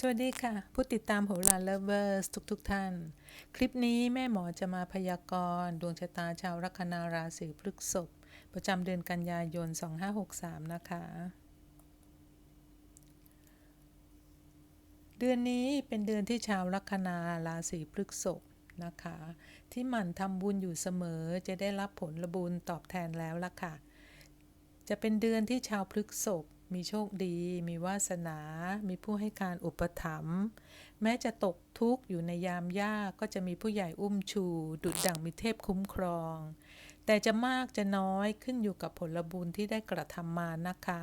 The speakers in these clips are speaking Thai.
สวัสดีค่ะ ผู้ติดตามโหราเลเวอร์สทุกๆทท่าน คลิปนี้แม่หมอจะมาพยากรณ์ดวงชะตาชาวลัคนาราศีพฤษภประจำเดือนกันยายน 2563 นะคะ เดือนนี้เป็นเดือนที่ชาวลัคนาราศีพฤษภนะคะ ที่หมั่นทำบุญอยู่เสมอจะได้รับผลบุญตอบแทนแล้วล่ะค่ะ จะเป็นเดือนที่ชาวพฤษภ มีโชคดี มีวาสนา มีผู้ให้การอุปถัมภ์ แม้จะตกทุกข์อยู่ในยามยากก็จะมีผู้ใหญ่อุ้มชู ดุจดั่งมีเทพคุ้มครอง แต่จะมากจะน้อยขึ้นอยู่กับผลบุญที่ได้กระทำมานะคะ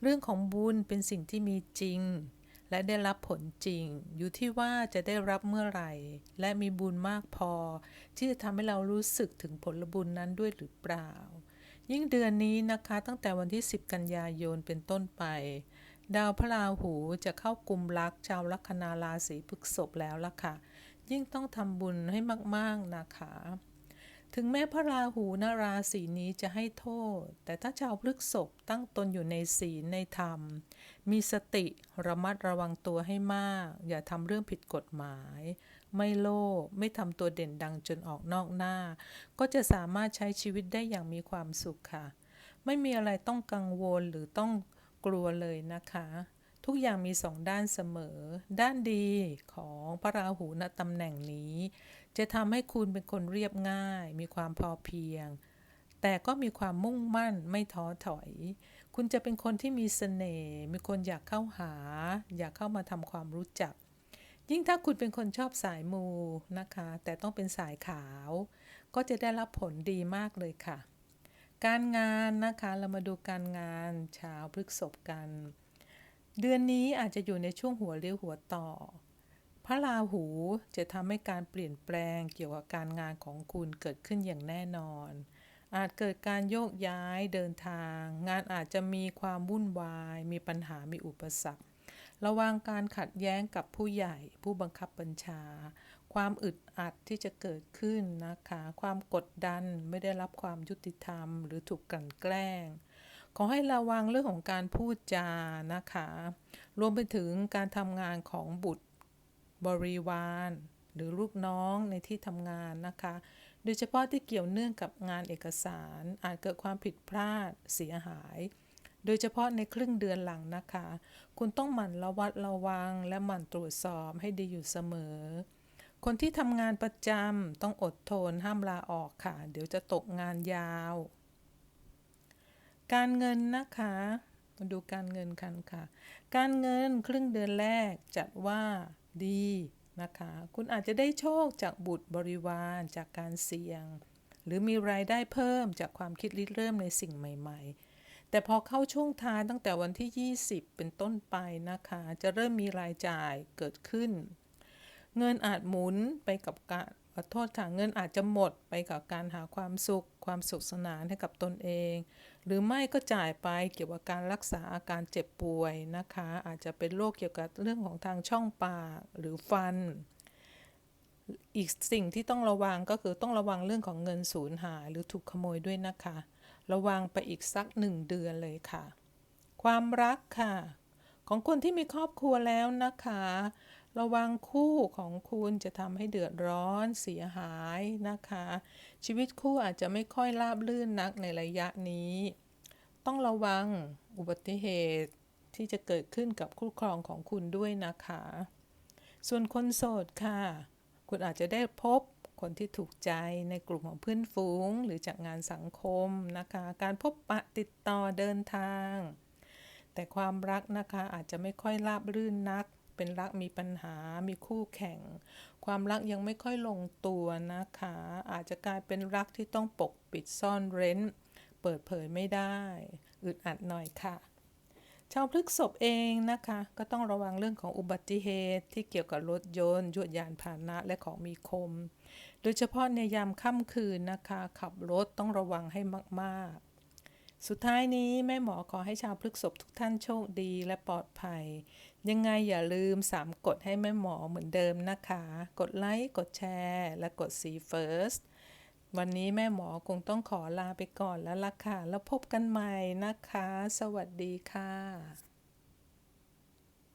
เรื่องของบุญเป็นสิ่งที่มีจริง และได้รับผลจริง อยู่ที่ว่าจะได้รับเมื่อไหร่ และมีบุญมากพอ ที่จะทำให้เรารู้สึกถึงผลบุญนั้นด้วยหรือเปล่า ยิ่งเดือนนี้นะคะตั้งแต่วันที่ 10 กันยายนเป็นต้นไป ดาวพระราหูจะเข้ากลุ่มรักชาวลัคนาราศีพฤษภแล้วล่ะค่ะ ยิ่งต้องทำบุญให้มากๆนะคะ ถึงแม้พระราหูนาราศีนี้จะให้โทษ แต่ถ้าชาวพฤกษภตั้งตนอยู่ในศีลในธรรม มีสติระมัดระวังตัวให้มาก อย่าทำเรื่องผิดกฎหมาย ไม่โลภไม่ทำตัวเด่นดังจนออกนอกหน้า ก็จะสามารถใช้ชีวิตได้อย่างมีความสุขค่ะ ไม่มีอะไรต้องกังวลหรือต้องกลัวเลยนะคะ ทุกอย่างมีสองด้านเสมอ ด้านดีของพระราหูณตำแหน่งนี้ จะทำให้คุณเป็นคนเรียบง่าย มีความพอเพียง แต่ก็มีความมุ่งมั่นไม่ท้อถอย คุณจะเป็นคนที่มีเสน่ห์มีคนอยากเข้าหา อยากเข้ามาทำความรู้จัก ยิ่งถ้าคุณเป็นคนชอบสายมูนะคะ แต่ต้องเป็นสายขาว ก็จะได้รับผลดีมากเลยค่ะ การงานนะคะเรามาดูการงานชาวพฤกษบกัน เดือนนี้อาจจะอยู่ในช่วงหัวเลี้ยวหัวต่อ พระราหูจะทำให้การเปลี่ยนแปลงเกี่ยวกับการงานของคุณเกิดขึ้นอย่างแน่นอน อาจเกิดการโยกย้ายเดินทาง งานอาจจะมีความวุ่นวาย มีปัญหามีอุปสรรค ระวังการขัดแย้งกับผู้ใหญ่ผู้บังคับบัญชา ความอึดอัดที่จะเกิดขึ้นนะคะ ความกดดันไม่ได้รับความยุติธรรม หรือถูกกลั่นแกล้ง ขอให้ระวังเรื่องของการพูดจานะคะ รวมไปถึงการทำงานของบุตรบริวาร หรือลูกน้องในที่ทำงานนะคะ โดยเฉพาะที่เกี่ยวเนื่องกับงานเอกสาร อาจเกิดความผิดพลาดเสียหาย โดยเฉพาะในครึ่งเดือนหลังนะคะ คุณต้องหมั่นระวัดระวัง และหมั่นตรวจสอบให้ดีอยู่เสมอ คนที่ทำงานประจำต้องอดทนห้ามลาออกค่ะ เดี๋ยวจะตกงานยาว การเงินนะคะมาดูการเงินกันค่ะ การเงินครึ่งเดือนแรกจัดว่าดีนะคะ คุณอาจจะได้โชคจากบุตรบริวารจากการเสี่ยง หรือมีรายได้เพิ่มจากความคิดริเริ่มในสิ่งใหม่ ๆ แต่พอเข้าช่วงท้ายตั้งแต่วันที่ 20 เป็นต้นไปนะคะ จะเริ่มมีรายจ่ายเกิดขึ้น เงินอาจหมุนไปกับการขอโทษค่ะเงินอาจจะหมดไปกับการหาความสุข ความสุขสนานให้กับตนเอง หรือไม่ก็จ่ายไปเกี่ยวกับการรักษาอาการเจ็บป่วยนะคะ อาจจะเป็นโรคเกี่ยวกับเรื่องของทางช่องปากหรือฟัน อีกสิ่งที่ต้องระวังก็คือต้องระวังเรื่องของเงินสูญหายหรือถูกขโมยด้วยนะคะ ระวังไปอีกสักหนึ่งเดือนเลยค่ะ ความรักค่ะ ของคนที่มีครอบครัวแล้วนะคะ ระวังคู่ของคุณจะทำให้เดือดร้อนเสียหายนะคะ ชีวิตคู่อาจจะไม่ค่อยราบรื่นนักในระยะนี้ ต้องระวังอุบัติเหตุที่จะเกิดขึ้นกับคู่ครองของคุณด้วยนะคะ ส่วนคนโสดค่ะ คุณอาจจะได้พบ คนที่ถูกใจในกลุ่มของเพื่อนฝูง หรือจากงานสังคมนะคะ การพบปะติดต่อเดินทาง แต่ความรักนะคะอาจจะไม่ค่อยราบรื่นนัก เป็นรักมีปัญหา มีคู่แข่ง ความรักยังไม่ค่อยลงตัวนะคะ อาจจะกลายเป็นรักที่ต้องปกปิดซ่อนเร้น เปิดเผยไม่ได้ อึดอัดหน่อยค่ะ ชาวพฤกษบเองนะคะ ก็ต้องระวังเรื่องของอุบัติเหตุที่เกี่ยวกับรถยนต์ยวดยานพาหนะและของมีคม โดยเฉพาะในยามค่ำคืนนะคะ ขับรถต้องระวังให้มากๆ สุดท้ายนี้แม่หมอขอให้ชาวพฤกษบทุกท่านโชคดีและปลอดภัย ยังไงอย่าลืม 3 กดให้แม่หมอเหมือนเดิมนะคะ กดไลค์กดแชร์ และกด See First วันนี้แม่หมอคงต้องขอลาไปก่อนแล้วล่ะค่ะ แล้วพบกันใหม่นะคะ สวัสดีค่ะ